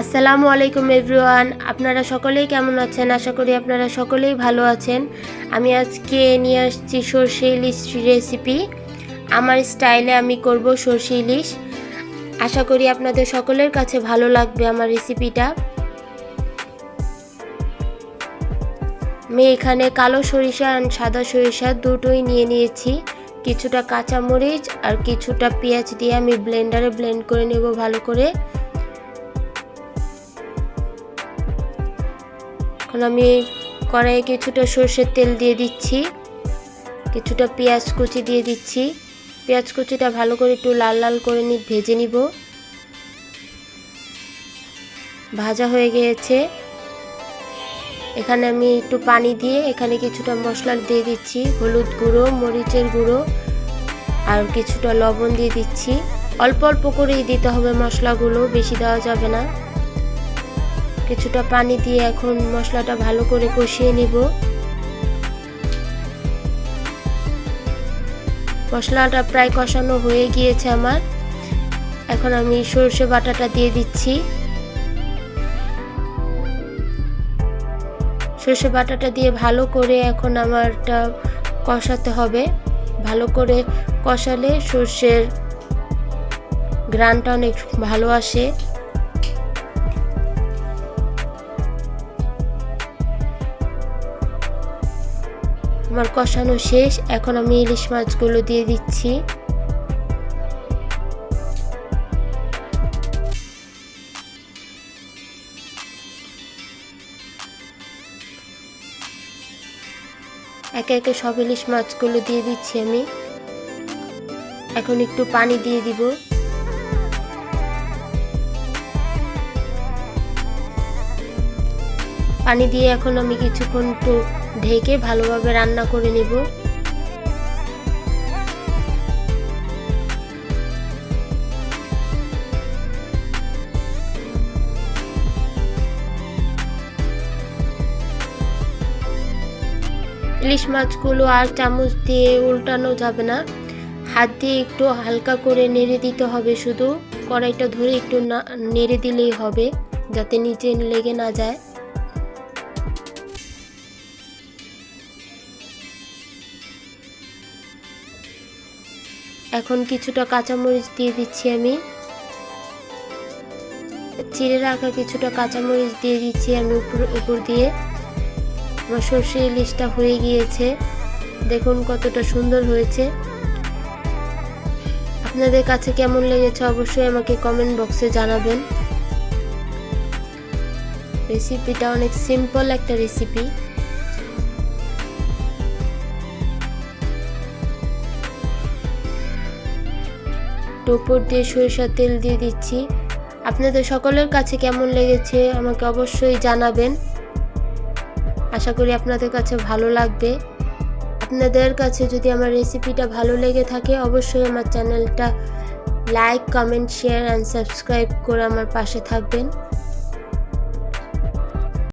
আসসালামু আলাইকুম এভরিওয়ান, আপনারা সকলেই কেমন আছেন? আশা করি আপনারা সকলেই ভালো আছেন। আমি আজকে নিয়ে আসছি সর্ষে ইলিশ রেসিপি আমার স্টাইলে আমি করব সর্ষে ইলিশ। আশা করি আপনাদের সকলের কাছে ভালো লাগবে আমার রেসিপিটা আমি এখানে কালো সরিষা আর সাদা সরিষা দুটোই নিয়ে নিয়েছি। কিছুটা কাঁচামরিচ আর কিছুটা পেঁয়াজ দিয়ে আমি ব্লেন্ডারে ব্লেন্ড করে নেব ভালো করে। এখন আমি কড়াইয়ে কিছুটা সর্ষের তেল দিয়ে দিচ্ছি, কিছুটা পেঁয়াজ কুচি দিয়ে দিচ্ছি। পেঁয়াজ কুচিটা ভালো করে একটু লাল লাল করে নি ভেজে নিব। ভাজা হয়ে গিয়েছে। এখানে আমি একটু পানি দিয়ে এখানে কিছুটা মশলা দিয়ে দিচ্ছি। হলুদ গুঁড়ো, মরিচের গুঁড়ো আর কিছুটা লবণ দিয়ে দিচ্ছি। অল্প অল্প করেই দিতে হবে মশলাগুলো, বেশি দেওয়া যাবে না। কিছুটা পানি দিয়ে এখন মশলাটা ভালো করে কষিয়ে নিব। মশলাটা প্রায় কষানো হয়ে গিয়েছে আমার। এখন আমি সর্ষে বাটাটা দিয়ে দিচ্ছি। সর্ষে বাটাটা দিয়ে ভালো করে এখন আমারটা কষাতে হবে। ভালো করে কষালে সর্ষের গ্রানটা অনেক ভালো আসে। আমার কষানো শেষ, এখন আমি ইলিশ মাছগুলো দিয়ে দিচ্ছি। একে একে সব ইলিশ মাছগুলো দিয়ে দিচ্ছি আমি। এখন একটু পানি দিয়ে দিব। পানি দিয়ে এখন আমি কিছুক্ষণ একটু ঢেকে ভালোভাবে রান্না করে নেব। ইলিশ মাছগুলো আর চামচ দিয়ে উল্টানো যাবে না। হাত দিয়ে একটু হালকা করে নেড়ে দিতে হবে শুধু। কড়াইটা ধরে একটু নেড়ে দিলেই হবে, যাতে নিচে লেগে না যায়। এখন কিছুটা কাঁচামরিচ দিয়ে দিচ্ছি আমি। চিড়ে রাখা কিছুটা কাঁচামরিচ দিয়ে দিচ্ছি আমি উপর উপর দিয়ে। আমার সর্ষে ইলিশটা হয়ে গিয়েছে। দেখুন কতটা সুন্দর হয়েছে। আপনাদের কাছে কেমন লেগেছে অবশ্যই আমাকে কমেন্ট বক্সে জানাবেন। রেসিপিটা অনেক সিম্পল একটা রেসিপি উপর দিয়ে সরিষার তেল দিয়ে দিচ্ছি। আপনাদের সকলের কাছে কেমন লেগেছে আমাকে অবশ্যই জানাবেন। আশা করি আপনাদের কাছে ভালো লাগবে। আপনাদের কাছে যদি আমার রেসিপিটা ভালো লেগে থাকে, অবশ্যই আমার চ্যানেলটা like, comment, share, and subscribe করে আমার পাশে থাকবেন।